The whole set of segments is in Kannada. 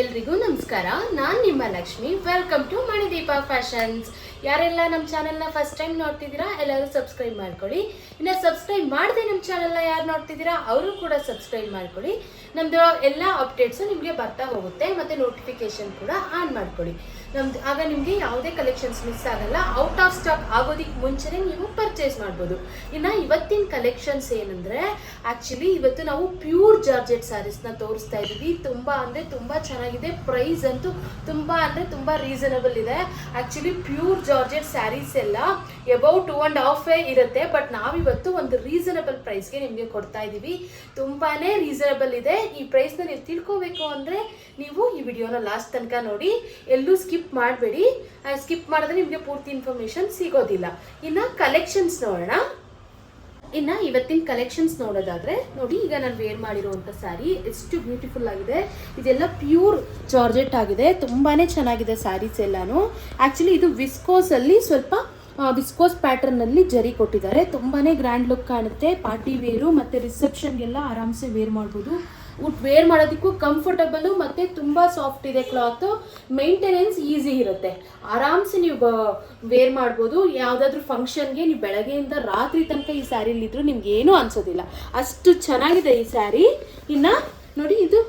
ಎಲ್ರಿಗೂ ನಮಸ್ಕಾರ. ನಾನು ನಿಮ್ಮ Lakshmi. Welcome to Manideepa fashions ಯಾರೆಲ್ಲ ನಮ್ಮ ಚಾನೆಲ್ನ ಫಸ್ಟ್ ಟೈಮ್ ನೋಡ್ತಿದ್ದೀರಾ, ಎಲ್ಲರೂ ಸಬ್ಸ್ಕ್ರೈಬ್ ಮಾಡ್ಕೊಳ್ಳಿ. ಇನ್ನು ಸಬ್ಸ್ಕ್ರೈಬ್ ಮಾಡದೆ ನಮ್ಮ ಚಾನೆಲ್ನ ಯಾರು ನೋಡ್ತಿದ್ದೀರಾ, ಅವರು ಕೂಡ ಸಬ್ಸ್ಕ್ರೈಬ್ ಮಾಡ್ಕೊಳ್ಳಿ. ನಮ್ಮದು ಎಲ್ಲ ಅಪ್ಡೇಟ್ಸು ನಿಮಗೆ ಬರ್ತಾ ಹೋಗುತ್ತೆ, ಮತ್ತು ನೋಟಿಫಿಕೇಶನ್ ಕೂಡ ಆನ್ ಮಾಡ್ಕೊಳ್ಳಿ. ನಮ್ದು ಆಗ ನಿಮಗೆ ಯಾವುದೇ ಕಲೆಕ್ಷನ್ಸ್ ಮಿಸ್ ಆಗಲ್ಲ. ಔಟ್ ಆಫ್ ಸ್ಟಾಕ್ ಆಗೋದಕ್ಕೆ ಮುಂಚೆನೇ ನೀವು ಪರ್ಚೇಸ್ ಮಾಡ್ಬೋದು. ಇನ್ನು ಇವತ್ತಿನ ಕಲೆಕ್ಷನ್ಸ್ ಏನಂದರೆ ಆ್ಯಕ್ಚುಲಿ ಇವತ್ತು ನಾವು ಪ್ಯೂರ್ ಜಾರ್ಜೆಟ್ ಸ್ಯಾರೀಸ್ನ ತೋರಿಸ್ತಾ ಇದ್ದೀವಿ ತುಂಬ ಅಂದರೆ ತುಂಬ ಚೆನ್ನಾಗಿದೆ. ಪ್ರೈಸ್ ಅಂತೂ ತುಂಬ ಅಂದರೆ ತುಂಬ ರೀಸನಬಲ್ ಇದೆ. ಆ್ಯಕ್ಚುಲಿ ಪ್ಯೂರ್ ಜಾರ್ಜೆಟ್ ಸ್ಯಾರೀಸ್ ಎಲ್ಲ ಎಬೌವ್ ಟು ಆ್ಯಂಡ್ ಹಾಫೇ ಇರುತ್ತೆ ಬಟ್ ನಾವಿವತ್ತು ಒಂದು ರೀಸನಬಲ್ ಪ್ರೈಸ್ಗೆ ನಿಮಗೆ ಕೊಡ್ತಾ ಇದ್ದೀವಿ ತುಂಬಾ ರೀಸನಬಲ್ ಇದೆ. ಈ ಪ್ರೈಸ್ನ ನೀವು ತಿಳ್ಕೋಬೇಕು ಅಂದರೆ ನೀವು ಈ ವಿಡಿಯೋನ ಲಾಸ್ಟ್ ತನಕ ನೋಡಿ. ಎಲ್ಲೂ ಸ್ಕಿಪ್ ಮಾಡಬೇಡಿ. ಸ್ಕಿಪ್ ಮಾಡಿದ್ರೆ ನಿಮಗೆ ಪೂರ್ತಿ ಇನ್ಫಾರ್ಮೇಶನ್ ಸಿಗೋದಿಲ್ಲ. ಇನ್ನು ಕಲೆಕ್ಷನ್ಸ್ ನೋಡೋಣ. ಇನ್ನು ಇವತ್ತಿನ ಕಲೆಕ್ಷನ್ಸ್ ನೋಡೋದಾದ್ರೆ, ನೋಡಿ ಈಗ ನಾನು ವೇರ್ ಮಾಡಿರುವಂಥ ಸ್ಯಾರಿ ಎಷ್ಟು ಬ್ಯೂಟಿಫುಲ್ ಆಗಿದೆ. ಇದೆಲ್ಲ ಪ್ಯೂರ್ ಜಾರ್ಜೆಟ್ ಆಗಿದೆ. ತುಂಬಾ ಚೆನ್ನಾಗಿದೆ ಸ್ಯಾರೀಸ್ ಎಲ್ಲಾನು. ಆ್ಯಕ್ಚುಲಿ ಇದು ವಿಸ್ಕೋಸಲ್ಲಿ ಸ್ವಲ್ಪ ವಿಸ್ಕೋಸ್ ಪ್ಯಾಟರ್ನಲ್ಲಿ ಜರಿ ಕೊಟ್ಟಿದ್ದಾರೆ. ತುಂಬಾನೇ ಗ್ರ್ಯಾಂಡ್ ಲುಕ್ ಕಾಣುತ್ತೆ. ಪಾರ್ಟಿ ವೇರು ಮತ್ತು ರಿಸೆಪ್ಷನ್ಗೆಲ್ಲ ಆರಾಮ್ಸೆ ವೇರ್ ಮಾಡ್ಬೋದು. ಉಟ್ ವೇರ್ ಮಾಡೋದಕ್ಕೂ ಕಂಫರ್ಟಬಲ್ ಮತ್ತು ತುಂಬ ಸಾಫ್ಟ್ ಇದೆ ಕ್ಲಾತ್ ಮೇಂಟೆನೆನ್ಸ್ ಈಸಿ ಇರುತ್ತೆ. ಆರಾಮ್ಸೆ ನೀವು ವೇರ್ ಮಾಡ್ಬೋದು. ಯಾವುದಾದ್ರೂ ಫಂಕ್ಷನ್ಗೆ ನೀವು ಬೆಳಗ್ಗೆಯಿಂದ ರಾತ್ರಿ ತನಕ ಈ ಸ್ಯಾರಿಲಿದ್ರು ನಿಮ್ಗೆ ಏನು ಅನ್ಸೋದಿಲ್ಲ. ಅಷ್ಟು ಚೆನ್ನಾಗಿದೆ ಈ ಸ್ಯಾರಿ ಇನ್ನು ನೋಡಿ ಇದು,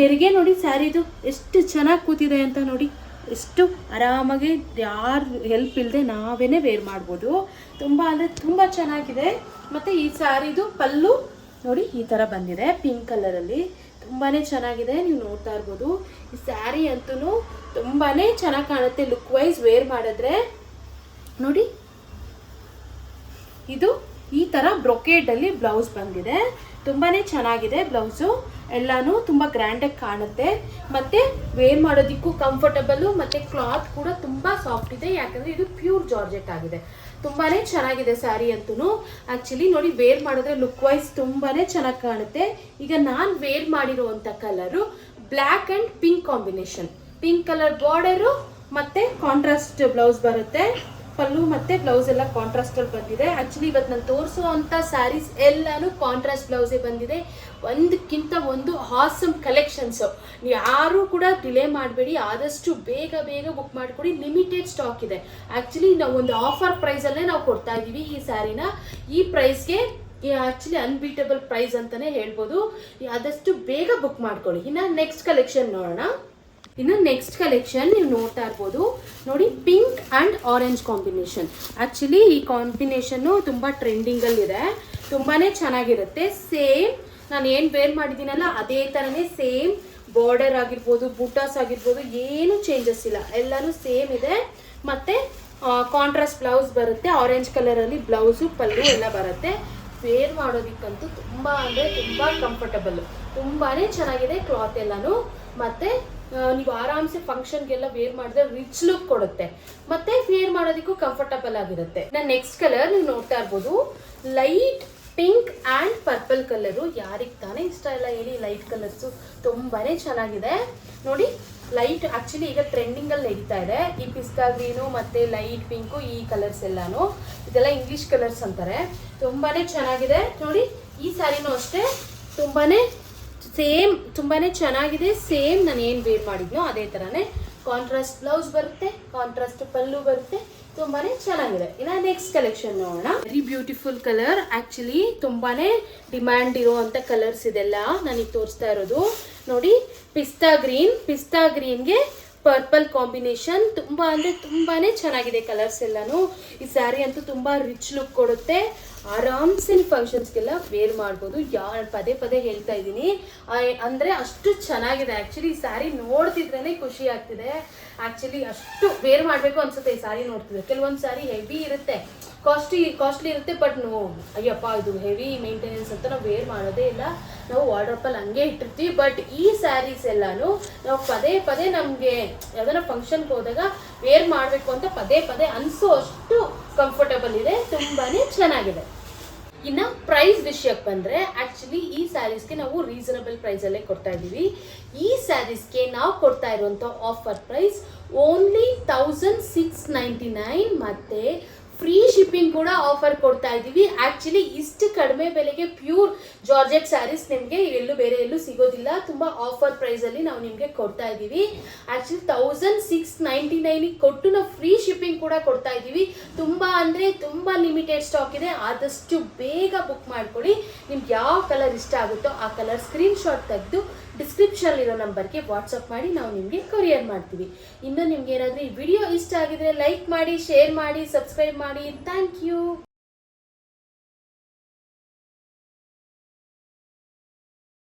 ನೆರಿಗೆ ನೋಡಿ ಸ್ಯಾರಿದು ಎಷ್ಟು ಚೆನ್ನಾಗಿ ಕೂತಿದೆ ಅಂತ ನೋಡಿ. ಎಷ್ಟು ಆರಾಮಾಗಿ ಯಾರು ಹೆಲ್ಪ್ ಇಲ್ಲದೆ ನಾವೇ ವೇರ್ ಮಾಡ್ಬೋದು. ತುಂಬ ಅಂದರೆ ತುಂಬ ಚೆನ್ನಾಗಿದೆ. ಮತ್ತು ಈ ಸ್ಯಾರಿದು ಪಲ್ಲು ನೋಡಿ ಈ ಥರ ಬಂದಿದೆ ಪಿಂಕ್ ಕಲರಲ್ಲಿ ತುಂಬಾ ಚೆನ್ನಾಗಿದೆ, ನೀವು ನೋಡ್ತಾ ಇರ್ಬೋದು. ಈ ಸ್ಯಾರಿ ಅಂತೂ ತುಂಬಾ ಚೆನ್ನಾಗಿ ಕಾಣುತ್ತೆ ಲುಕ್ ವೈಸ್ ವೇರ್ ಮಾಡಿದ್ರೆ. ನೋಡಿ, ಇದು ಈ ಥರ ಬ್ರೊಕೇಡಲ್ಲಿ ಬ್ಲೌಸ್ ಬಂದಿದೆ. ತುಂಬಾ ಚೆನ್ನಾಗಿದೆ ಬ್ಲೌಸು ಎಲ್ಲನೂ ತುಂಬ ಗ್ರ್ಯಾಂಡಾಗಿ ಕಾಣುತ್ತೆ. ಮತ್ತು ವೇರ್ ಮಾಡೋದಕ್ಕೂ ಕಂಫರ್ಟಬಲು ಮತ್ತು ಕ್ಲಾತ್ ಕೂಡ ತುಂಬ ಸಾಫ್ಟ್ ಇದೆ. ಯಾಕಂದರೆ ಇದು ಪ್ಯೂರ್ ಜಾರ್ಜೆಟ್ ಆಗಿದೆ. ತುಂಬಾ ಚೆನ್ನಾಗಿದೆ ಸ್ಯಾರಿ ಅಂತೂ ಆ್ಯಕ್ಚುಲಿ ನೋಡಿ ವೇರ್ ಮಾಡಿದ್ರೆ ಲುಕ್ ವೈಸ್ ತುಂಬಾ ಚೆನ್ನಾಗಿ ಕಾಣುತ್ತೆ. ಈಗ ನಾನು ವೇರ್ ಮಾಡಿರುವಂಥ colour black and pink combination pink colour border ಮತ್ತು ಕಾಂಟ್ರಾಸ್ಟ್ ಬ್ಲೌಸ್ ಬರುತ್ತೆ. ಪಲ್ಲು ಮತ್ತೆ ಬ್ಲೌಸ್ ಎಲ್ಲ ಕಾಂಟ್ರಾಸ್ಟ್ ಅಲ್ಲಿ ಬಂದಿದೆ. ಆಕ್ಚುಲಿ ಇವತ್ತು ನಾನು ತೋರಿಸುವಂತ ಸ್ಯಾರೀಸ್ ಎಲ್ಲಾನು ಕಾಂಟ್ರಾಸ್ಟ್ ಬ್ಲೌಸೇ ಬಂದಿದೆ. ಒಂದಕ್ಕಿಂತ ಒಂದು ಹಾಸಮ್ ಕಲೆಕ್ಷನ್ಸ್ ಯಾರು ಕೂಡ ಡಿಲೇ ಮಾಡಬೇಡಿ. ಆದಷ್ಟು ಬೇಗ ಬೇಗ ಬುಕ್ ಮಾಡಿಕೊಡಿ. ಲಿಮಿಟೆಡ್ ಸ್ಟಾಕ್ ಇದೆ. ಆಕ್ಚುಲಿ ನಾವು ಒಂದು ಆಫರ್ ಪ್ರೈಸಲ್ಲೇ ನಾವು ಕೊಡ್ತಾ ಇದ್ದೀವಿ ಈ ಸ್ಯಾರಿನ ಈ ಪ್ರೈಸ್ಗೆ ಆಕ್ಚುಲಿ ಅನ್ಬೀಟಬಲ್ ಪ್ರೈಸ್ ಅಂತಾನೆ ಹೇಳ್ಬೋದು. ಆದಷ್ಟು ಬೇಗ ಬುಕ್ ಮಾಡ್ಕೊಳ್ಳಿ ಇನ್ನು ನೆಕ್ಸ್ಟ್ ಕಲೆಕ್ಷನ್ ನೋಡೋಣ. ಇನ್ನು ನೆಕ್ಸ್ಟ್ ಕಲೆಕ್ಷನ್ ನೀವು ನೋಡ್ತಾ ಇರ್ಬೋದು. ನೋಡಿ pink and orange combination actually ಈ ಕಾಂಬಿನೇಷನ್ನು ತುಂಬ ಟ್ರೆಂಡಿಂಗಲ್ಲಿದೆ ತುಂಬಾ ಚೆನ್ನಾಗಿರುತ್ತೆ. ಸೇಮ್ ನಾನು ಏನು ವೇರ್ ಮಾಡಿದ್ದೀನಲ್ಲ, ಅದೇ ಥರನೇ ಸೇಮ್ ಬಾರ್ಡರ್ ಆಗಿರ್ಬೋದು ಬುಟಾಸ್ ಆಗಿರ್ಬೋದು, ಏನೂ ಚೇಂಜಸ್ ಇಲ್ಲ. ಎಲ್ಲನೂ ಸೇಮ್ ಇದೆ. ಮತ್ತು ಕಾಂಟ್ರಾಸ್ಟ್ ಬ್ಲೌಸ್ ಬರುತ್ತೆ. ಆರೆಂಜ್ ಕಲರಲ್ಲಿ ಬ್ಲೌಸು ಪಲ್ಲು ಎಲ್ಲ ಬರುತ್ತೆ. ವೇರ್ ಮಾಡೋದಕ್ಕಂತೂ ತುಂಬ ಅಂದರೆ ತುಂಬ ಕಂಫರ್ಟಬಲ್ ತುಂಬಾ ಚೆನ್ನಾಗಿದೆ ಕ್ಲಾತ್ ಎಲ್ಲನೂ. ಮತ್ತು ನೀವು ಆರಾಮ್ಸೆ ಫಂಕ್ಷನ್ಗೆಲ್ಲ ವೇರ್ ಮಾಡಿದ್ರೆ ರಿಚ್ ಲುಕ್ ಕೊಡುತ್ತೆ. ಮತ್ತೆ ವೇರ್ ಮಾಡೋದಕ್ಕೂ ಕಂಫರ್ಟಬಲ್ ಆಗಿರುತ್ತೆ. ನಾನು ನೆಕ್ಸ್ಟ್ ಕಲರ್ ನೀವು ನೋಡ್ತಾ ಇರ್ಬೋದು. Light pink and purple colour ಯಾರಿಗೆ ತಾನೇ ಇಷ್ಟ ಇಲ್ಲ ಹೇಳಿ ಲೈಟ್ ಕಲರ್ಸು ತುಂಬಾ ಚೆನ್ನಾಗಿದೆ. ನೋಡಿ ಲೈಟ್ ಆ್ಯಕ್ಚುಲಿ ಈಗ ಟ್ರೆಂಡಿಂಗಲ್ಲಿ ನಡೀತಾ ಇದೆ. ಈ ಪಿಸ್ತಾ ಗ್ರೀನು ಮತ್ತು ಲೈಟ್ ಪಿಂಕು ಈ ಕಲರ್ಸ್ ಎಲ್ಲಾನು. ಇದೆಲ್ಲ ಇಂಗ್ಲೀಷ್ ಕಲರ್ಸ್ ಅಂತಾರೆ. ತುಂಬಾ ಚೆನ್ನಾಗಿದೆ. ನೋಡಿ, ಈ ಸ್ಯಾರಿನೂ ಅಷ್ಟೇ. ತುಂಬಾ ಸೇಮ್ ತುಂಬಾ ಚೆನ್ನಾಗಿದೆ, ಸೇಮ್ ನಾನು ಏನು ವೇರ್ ಮಾಡಿದ್ನೋ ಅದೇ ಥರನೇ ಕಾಂಟ್ರಾಸ್ಟ್ ಬ್ಲೌಸ್ ಬರುತ್ತೆ ಕಾಂಟ್ರಾಸ್ಟ್ ಪಲ್ಲು ಬರುತ್ತೆ ತುಂಬಾ ಚೆನ್ನಾಗಿದೆ. ಇನ್ನು ನೆಕ್ಸ್ಟ್ ಕಲೆಕ್ಷನ್ ನೋಡೋಣ. ವೆರಿ ಬ್ಯೂಟಿಫುಲ್ ಕಲರ್ ಆ್ಯಕ್ಚುಲಿ ತುಂಬಾ ಡಿಮ್ಯಾಂಡ್ ಇರುವಂಥ ಕಲರ್ಸ್ ಇದೆಲ್ಲ ನನಗೆ ತೋರಿಸ್ತಾ ಇರೋದು. ನೋಡಿ, ಪಿಸ್ತಾ ಗ್ರೀನ್ ಪಿಸ್ತಾ ಗ್ರೀನ್ಗೆ ಪರ್ಪಲ್ ಕಾಂಬಿನೇಷನ್ ತುಂಬ ಅಂದರೆ ತುಂಬಾ ಚೆನ್ನಾಗಿದೆ ಕಲರ್ಸ್ ಎಲ್ಲಾನು. ಈ ಸ್ಯಾರಿ ಅಂತೂ ತುಂಬ ರಿಚ್ ಲುಕ್ ಕೊಡುತ್ತೆ. ಆರಾಮ್ಸೆ ಫಂಕ್ಷನ್ಸ್ಗೆಲ್ಲ ವೇರ್ ಮಾಡ್ಬೋದು. ಯಾ ಪದೇ ಪದೇ ಹೇಳ್ತಾ ಇದ್ದೀನಿ. ಅಂದರೆ ಅಷ್ಟು ಚೆನ್ನಾಗಿದೆ. ಆ್ಯಕ್ಚುಲಿ ಈ ಸ್ಯಾರಿ ನೋಡ್ತಿದ್ರೇ ಖುಷಿ ಆಗ್ತಿದೆ. ಆ್ಯಕ್ಚುಲಿ ಅಷ್ಟು ವೇರ್ ಮಾಡಬೇಕು ಅನ್ಸುತ್ತೆ ಈ ಸ್ಯಾರಿ ನೋಡ್ತಿದ್ರೆ. ಕೆಲವೊಂದು ಸ್ಯಾರಿ ಹೆವಿ ಇರುತ್ತೆ. ಕಾಸ್ಟ್ಲಿ ಕಾಸ್ಟ್ಲಿ ಇರುತ್ತೆ ಬಟ್ ನೋ ಅಯ್ಯಪ್ಪ, ಇದು ಹೆವಿ ಮೇಂಟೆನೆನ್ಸ್ ಅಂತ ನಾವು ವೇರ್ ಮಾಡೋದೇ ಇಲ್ಲ. ನಾವು ವಾರ್ಡ್ರೋಪಲ್ಲಿ ಹಂಗೆ ಇಟ್ಟಿರ್ತೀವಿ. ಬಟ್ ಈ ಸ್ಯಾರೀಸ್ ಎಲ್ಲಾನು ನಾವು ಪದೇ ಪದೇ ನಮಗೆ ಯಾವ್ದಾರ ಫಂಕ್ಷನ್ಗೆ ಹೋದಾಗ ವೇರ್ ಮಾಡಬೇಕು ಅಂತ ಪದೇ ಪದೇ ಅನಿಸೋ ಅಷ್ಟು ಕಂಫರ್ಟಬಲ್ ಇದೆ. ತುಂಬಾ ಚೆನ್ನಾಗಿದೆ. ಇನ್ನು ಪ್ರೈಸ್ ವಿಷಯಕ್ಕೆ ಬಂದರೆ ಆ್ಯಕ್ಚುಲಿ ಈ ಸ್ಯಾರೀಸ್ಗೆ ನಾವು ರೀಸನಬಲ್ ಪ್ರೈಸಲ್ಲೇ ಕೊಡ್ತಾ ಇದ್ದೀವಿ. ಈ ಸ್ಯಾರೀಸ್ಗೆ ನಾವು ಕೊಡ್ತಾ ಇರುವಂಥ offer price only thousand six ninety nine ಮತ್ತು ಫ್ರೀ ಶಿಪ್ಪಿಂಗ್ ಕೂಡ ಆಫರ್ ಕೊಡ್ತಾ ಇದ್ದೀವಿ. ಆ್ಯಕ್ಚುಲಿ ಇಷ್ಟು ಕಡಿಮೆ ಬೆಲೆಗೆ ಪ್ಯೂರ್ ಜಾರ್ಜೆಟ್ ಸ್ಯಾರೀಸ್ ನಿಮಗೆ ಎಲ್ಲೂ ಬೇರೆ ಎಲ್ಲೂ ಸಿಗೋದಿಲ್ಲ. ತುಂಬ ಆಫರ್ ಪ್ರೈಸಲ್ಲಿ ನಾವು ನಿಮಗೆ ಕೊಡ್ತಾ ಇದ್ದೀವಿ. ಆ್ಯಕ್ಚುಲಿ ತೌಸಂಡ್ ಸಿಕ್ಸ್ ನೈಂಟಿ ನೈನಿಗೆ ಕೊಟ್ಟು ನಾವು ಫ್ರೀ ಶಿಪ್ಪಿಂಗ್ ಕೂಡ ಕೊಡ್ತಾ ಇದ್ದೀವಿ. ತುಂಬ ಅಂದರೆ ತುಂಬ ಲಿಮಿಟೆಡ್ ಸ್ಟಾಕ್ ಇದೆ. ಆದಷ್ಟು ಬೇಗ ಬುಕ್ ಮಾಡ್ಕೊಳ್ಳಿ. ನಿಮ್ಗೆ ಯಾವ ಕಲರ್ ಇಷ್ಟ ಆಗುತ್ತೋ ಆ ಕಲರ್ ಸ್ಕ್ರೀನ್ಶಾಟ್ ತೆಗೆದು ಡಿಸ್ಕ್ರಿಪ್ಷನಲ್ಲಿರೋ ನಂಬರ್ಗೆ ವಾಟ್ಸಪ್ ಮಾಡಿ ನಾವು ನಿಮಗೆ ಕೊರಿಯರ್ ಮಾಡ್ತೀವಿ. ಇನ್ನು ನಿಮ್ಗೆ ಏನಾದರೂ ಈ ವಿಡಿಯೋ ಇಷ್ಟ ಆಗಿದ್ರೆ ಲೈಕ್ ಮಾಡಿ ಶೇರ್ ಮಾಡಿ ಸಬ್ಸ್ಕ್ರೈಬ್ ಮಾಡಿ. Thank you